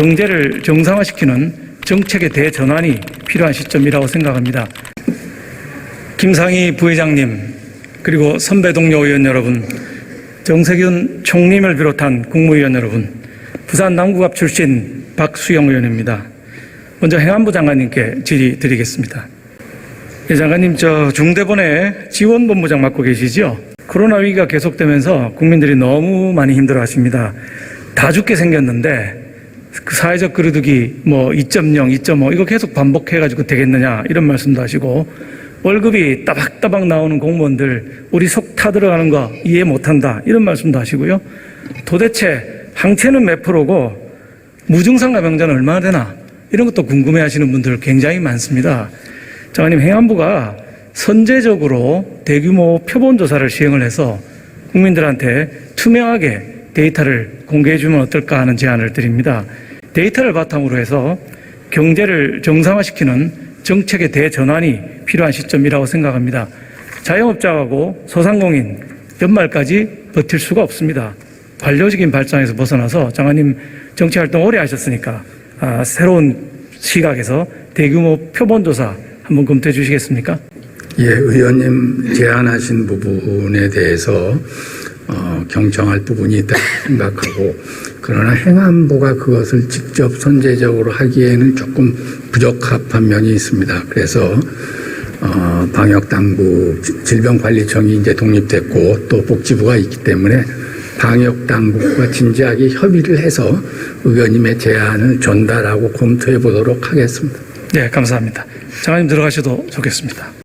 경제를 정상화시키는 정책의 대전환이 필요한 시점이라고 생각합니다. 김상희 부회장님, 그리고 선배 동료 의원 여러분, 정세균 총리를 비롯한 국무위원 여러분, 부산 남구갑 출신 박수영 의원입니다. 먼저 행안부 장관님께 질의 드리겠습니다. 예, 장관님, 저 중대본에 지원본부장 맡고 계시죠? 코로나 위기가 계속되면서 국민들이 너무 많이 힘들어 하십니다. 다 죽게 생겼는데, 그 사회적 거리두기 뭐 2.0, 2.5 이거 계속 반복해가지고 되겠느냐 이런 말씀도 하시고 월급이 따박따박 나오는 공무원들 우리 속 타들어가는 거 이해 못한다 이런 말씀도 하시고요. 도대체 항체는 몇 프로고 무증상 감염자는 얼마나 되나 이런 것도 궁금해하시는 분들 굉장히 많습니다. 장관님 행안부가 선제적으로 대규모 표본 조사를 시행을 해서 국민들한테 투명하게 데이터를 공개해 주면 어떨까 하는 제안을 드립니다. 데이터를 바탕으로 해서 경제를 정상화시키는 정책의 대전환이 필요한 시점이라고 생각합니다. 자영업자하고 소상공인 연말까지 버틸 수가 없습니다. 관료적인 발상에서 벗어나서 장관님 정치 활동 오래 하셨으니까 아, 새로운 시각에서 대규모 표본조사 한번 검토해 주시겠습니까? 예, 의원님 제안하신 부분에 대해서 어, 경청할 부분이 있다 생각하고 그러나 행안부가 그것을 직접 선제적으로 하기에는 조금 부적합한 면이 있습니다. 그래서 어, 방역당국 질병관리청이 이제 독립됐고 또 복지부가 있기 때문에 방역당국과 진지하게 협의를 해서 의원님의 제안을 전달하고 검토해 보도록 하겠습니다. 네, 감사합니다. 장관님 들어가셔도 좋겠습니다.